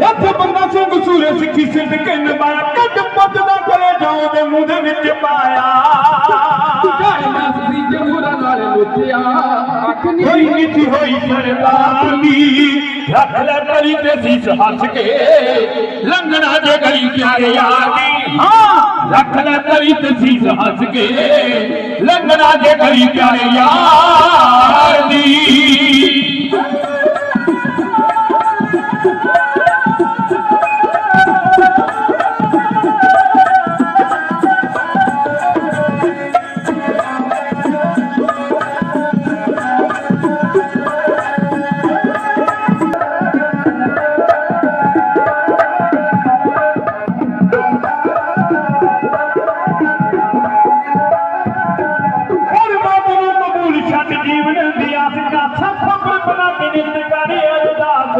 ਹੱਥ ਬੰਦਾ ਸਿੰਘ ਸੂਰੇ ਸਿੱਖੀ ਸਿੱਧ ਕੰਨ ਪਾਇਆ ਕੱਟ ਪੁੱਤ ਦਾ ਕਰੇ ਜਾਉ ਦੇ ਮੂੰਹ ਦੇ ਵਿੱਚ ਪਾਇਆ। ਕਾਇਨਾ ਸੀ ਜਮੂਰਾ ਨਾਲ ਲੁੱਟਿਆ। ਅੱਖ ਨਹੀਂ ਨਹੀਂ ਹੋਈ ਸਰਦਾਰਨੀ ਰੱਖ ਲੈ ਕਰੀ ਤੇ ਸੀਸ ਹੱਸ ਕੇ ਲੰਗਣਾ ਜੇ ਗਲੀ ਪਿਆਰੇ ਯਾਰੀ ਹਾਂ। ਰੱਖ ਲੈ ਕਰੀ ਤੇ ਸੀਸ ਹੱਸ ਕੇ ਲੰਗਣਾ ਜੇ ਗਲੀ ਪਿਆਰੇ ਯਾਰ ਕਬੂਲ ਛੱਡ ਜੀਵਨ ਦੀ ਆਸ ਗਾਥਾ ਖਬਰ ਬਣਾ ਕੇ ਨਿਤ ਕਰੇ ਅਰਦਾਸ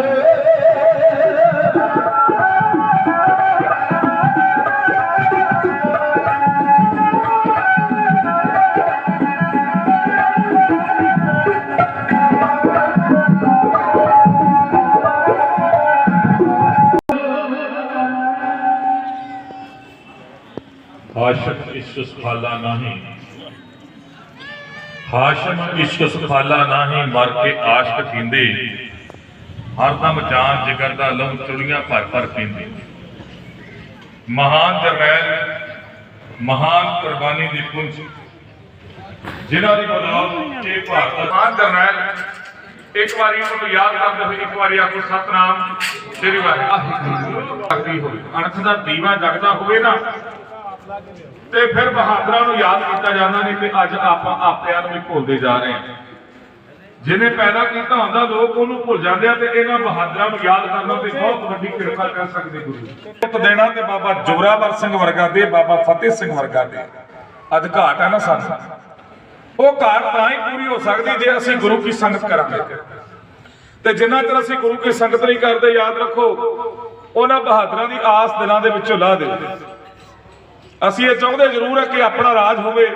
ਹਾਸ਼ਮ ਇਸ਼ਕ ਸੁਖਾਲਾ ਨਹੀਂ ਹਾਸ਼ਮ ਇਸ਼ਕ ਸੁਖਾਲਾ ਨਹੀਂ ਮਰ ਕੇ ਆਸ਼ਕ ਪੀਂਦੇ। ਹਰਦਮ ਜਾਨ ਜਿਗਰ ਦਾ ਲਹੂ ਚੁੜੀਆਂ ਭਰ ਭਰ ਪੀਂਦੇ। ਮਹਾਨ ਜਰਨੈਲ, ਮਹਾਨ ਕੁਰਬਾਨੀ ਦੀ ਪੁੰਜ। ਜਿਨ੍ਹਾਂ ਦੀ ਬਦੌਲਤ ਇਹ ਭਾਰਤ ਮਹਾਨ ਜਰਨੈਲ, ਇੱਕ ਵਾਰੀ ਉਹਨਾਂ ਨੂੰ ਯਾਦ ਕਰਦੇ ਹੋਏ ਇੱਕ ਵਾਰੀ ਆਖੋ, ਸਤਨਾਮ ਸ੍ਰੀ ਵਾਹਿਗੁਰੂ। ਜਗਦੀ ਹੋਵੇ ਅਣਖ ਦਾ ਦੀਵਾ ਜਗਦਾ ਹੋਵੇ ਨਾ ਤੇ ਫਿਰ ਬਹਾਦਰਾਂ ਨੂੰ ਯਾਦ ਕੀਤਾ ਜਾਂਦਾ ਨਹੀਂ ਤੇ ਅੱਜ ਆਪਾਂ ਆਪਿਆਂ ਨੂੰ ਵੀ ਭੁੱਲਦੇ ਜਾ ਰਹੇ ਹਾਂ। ਜਿਹਨੇ ਪੈਦਾ ਕੀਤਾ ਹੁੰਦਾ, ਲੋਕ ਉਹਨੂੰ ਭੁੱਲ ਜਾਂਦੇ ਆ ਤੇ ਇਹਨਾਂ ਬਹਾਦਰਾਂ ਨੂੰ ਯਾਦ ਕਰਨਾ ਤੇ ਬਹੁਤ ਵੱਡੀ ਕਿਰਪਾ ਕਰ ਸਕਦੇ ਗੁਰੂ ਇੱਕ ਦੇਣਾ ਤੇ ਬਾਬਾ ਜੋਰਾਵਰ ਸਿੰਘ ਵਰਗਾ ਦੇ, ਬਾਬਾ ਫਤਿਹ ਸਿੰਘ ਵਰਗਾ ਦੇ। ਅੱਜ ਘਾਟ ਹੈ ਨਾ ਸਾਨੂੰ? ਉਹ ਘਾਟ ਤਾਂ ਹੀ ਪੂਰੀ ਹੋ ਸਕਦੀ ਜੇ ਅਸੀਂ ਗੁਰੂ ਕੀ ਸੰਗਤ ਕਰਾਂਗੇ। ਤੇ ਜਿੰਨਾ ਚਿਰ ਅਸੀਂ ਗੁਰੂ ਕੀ ਸੰਗਤ ਨਹੀਂ ਕਰਦੇ, ਯਾਦ ਰੱਖੋ, ਉਹਨਾਂ ਬਹਾਦਰਾਂ ਦੀ ਆਸ ਦਿਲਾਂ ਦੇ ਵਿੱਚੋਂ ਲਾ ਦਿਓ। ਅਸੀਂ ਇਹ ਚਾਹੁੰਦੇ ਜ਼ਰੂਰ ਹੈ ਕਿ ਆਪਣਾ ਰਾਜ ਹੋਵੇ,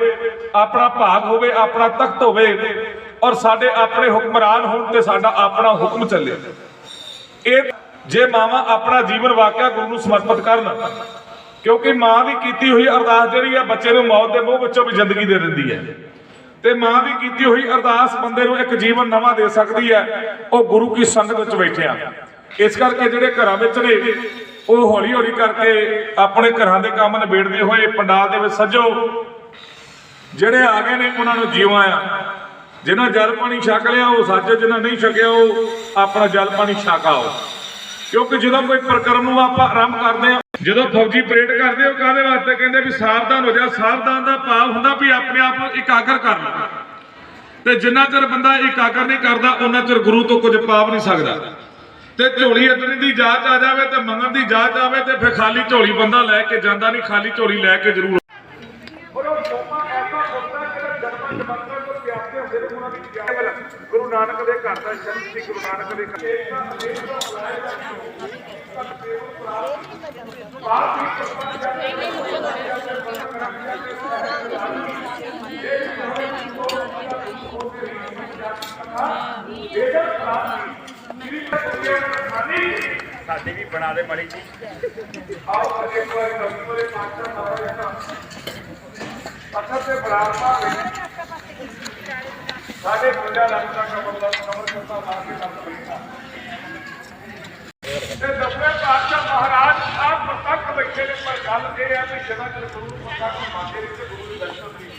ਆਪਣਾ ਭਾਗ ਹੋਵੇ, ਆਪਣਾ ਤਖਤ ਹੋਵੇ ਔਰ ਸਾਡੇ ਆਪਣੇ ਹੁਕਮਰਾਨ ਹੋਣ ਤੇ ਸਾਡਾ ਆਪਣਾ ਹੁਕਮ ਚੱਲੇ। ਇਹ ਜੇ ਮਾਵਾਂ ਆਪਣਾ ਜੀਵਨ ਵਾਕਿਆ ਗੁਰੂ ਨੂੰ ਸਮਰਪਿਤ ਕਰਨ, ਕਿਉਂਕਿ ਮਾਂ ਦੀ ਕੀਤੀ ਹੋਈ ਅਰਦਾਸ ਜਿਹੜੀ ਹੈ ਬੱਚੇ ਨੂੰ ਮੌਤ ਦੇ ਮੂੰਹ ਵਿੱਚੋਂ ਵੀ ਜ਼ਿੰਦਗੀ ਦੇ ਦਿੰਦੀ ਹੈ। ਤੇ ਮਾਂ ਦੀ ਕੀਤੀ ਹੋਈ ਅਰਦਾਸ ਬੰਦੇ ਨੂੰ ਇੱਕ ਜੀਵਨ ਨਵਾਂ ਦੇ ਸਕਦੀ ਹੈ, ਉਹ ਗੁਰੂ ਕੀ ਸੰਗਤ ਵਿੱਚ ਬੈਠਿਆ ਇਸ ਕਰਕੇ ਜਿਹੜੇ ਘਰਾਂ ਵਿੱਚ ਨੇ ਉਹ ਹੌਲੀ ਹੌਲੀ ਕਰਕੇ ਆਪਣੇ ਘਰਾਂ ਦੇ ਕੰਮ ਨਿਬੇੜਦੇ ਹੋਏ ਪੰਡਾਲ ਦੇ ਵਿੱਚ ਸੱਜੋ। ਜਿਹੜੇ ਆ ਗਏ ਨੇ, ਉਹਨਾਂ ਨੂੰ ਜੀਵਾਂ ਆ। ਜਿਨ੍ਹਾਂ ਜਲ ਪਾਣੀ ਛਕ ਲਿਆ, ਉਹ ਸੱਜ, ਜਿਨ੍ਹਾਂ ਨਹੀਂ ਛਕਿਆ, ਉਹ ਆਪਣਾ ਜਲ ਪਾਣੀ ਛਕਾਓ ਕਿਉਂਕਿ ਜਦੋਂ ਕੋਈ ਪ੍ਰਕਰਮ ਨੂੰ ਆਪਾਂ ਆਰੰਭ ਕਰਦੇ ਆ, ਜਦੋਂ ਫੌਜੀ ਪਰੇਡ ਕਰਦੇ ਉਹ ਕਾਹਦੇ ਵਾਸਤੇ ਕਹਿੰਦੇ ਵੀ ਸਾਵਧਾਨ ਹੋ ਜਾ। ਸਾਵਧਾਨ ਦਾ ਭਾਵ ਹੁੰਦਾ ਵੀ ਆਪਣੇ ਆਪ ਨੂੰ ਇਕਾਗਰ ਕਰ ਲੈ ਤੇ ਜਿੰਨਾ ਚਿਰ ਬੰਦਾ ਇਕਾਗਰ ਨਹੀਂ ਕਰਦਾ, ਉਹਨਾਂ ਚਿਰ ਗੁਰੂ ਤੋਂ ਕੁਝ ਪਾਪ ਨਹੀਂ ਸਕਦਾ। ਤੇ ਝੋਲੀ ਅੱਡਣੀ ਦੀ ਜਾਂਚ ਆ ਜਾਵੇ ਤੇ ਮੰਗਣ ਦੀ ਜਾਂਚ ਆਵੇ ਤੇ ਫਿਰ ਖਾਲੀ ਝੋਲੀ ਬੰਦਾ ਲੈ ਕੇ ਜਾਂਦਾ ਨਹੀਂ ਖਾਲੀ ਝੋਲੀ ਲੈ ਕੇ ਜ਼ਰੂਰ ਗੁਰੂ ਨਾਨਕ ਦੇ ਘਰ ਦਾ ਜਨਮ ਸੀ ਗੁਰੂ ਨਾਨਕ ਦੇ ਸਾਡੇ ਵੀ ਬਣਾ ਦੇ ਮੜੀ ਜੀ ਆਓ ਅੱਗੇ ਇੱਕ ਵਾਰੀ ਦਸਵੇਂ ਪਾਤਸ਼ਾਹ ਮਹਾਰਾਜ ਪੱਥਰ ਤੇ ਬਰਾਬਰ ਸਾਡੇ ਪੰਜਾ ਲੱਖ ਦਾ ਕਮਰ ਦਾ ਕਮਰ ਕਰਤਾ ਮਾਰ ਕੇ ਕੰਮ ਬੈਠਾ ਤੇ ਦਸਵੇਂ ਪਾਤਸ਼ਾਹ ਮਹਾਰਾਜ ਆਪ ਤੱਕ ਬੈਠੇ ਨੇ ਪਰ ਗੱਲ ਇਹ ਹੈ ਕਿ ਜਦੋਂ ਗੁਰੂ ਨੂੰ ਪਤਾ ਮਾਤੇ ਵਿੱਚ ਗੁਰੂ ਦੇ ਦਰਸ਼ਨ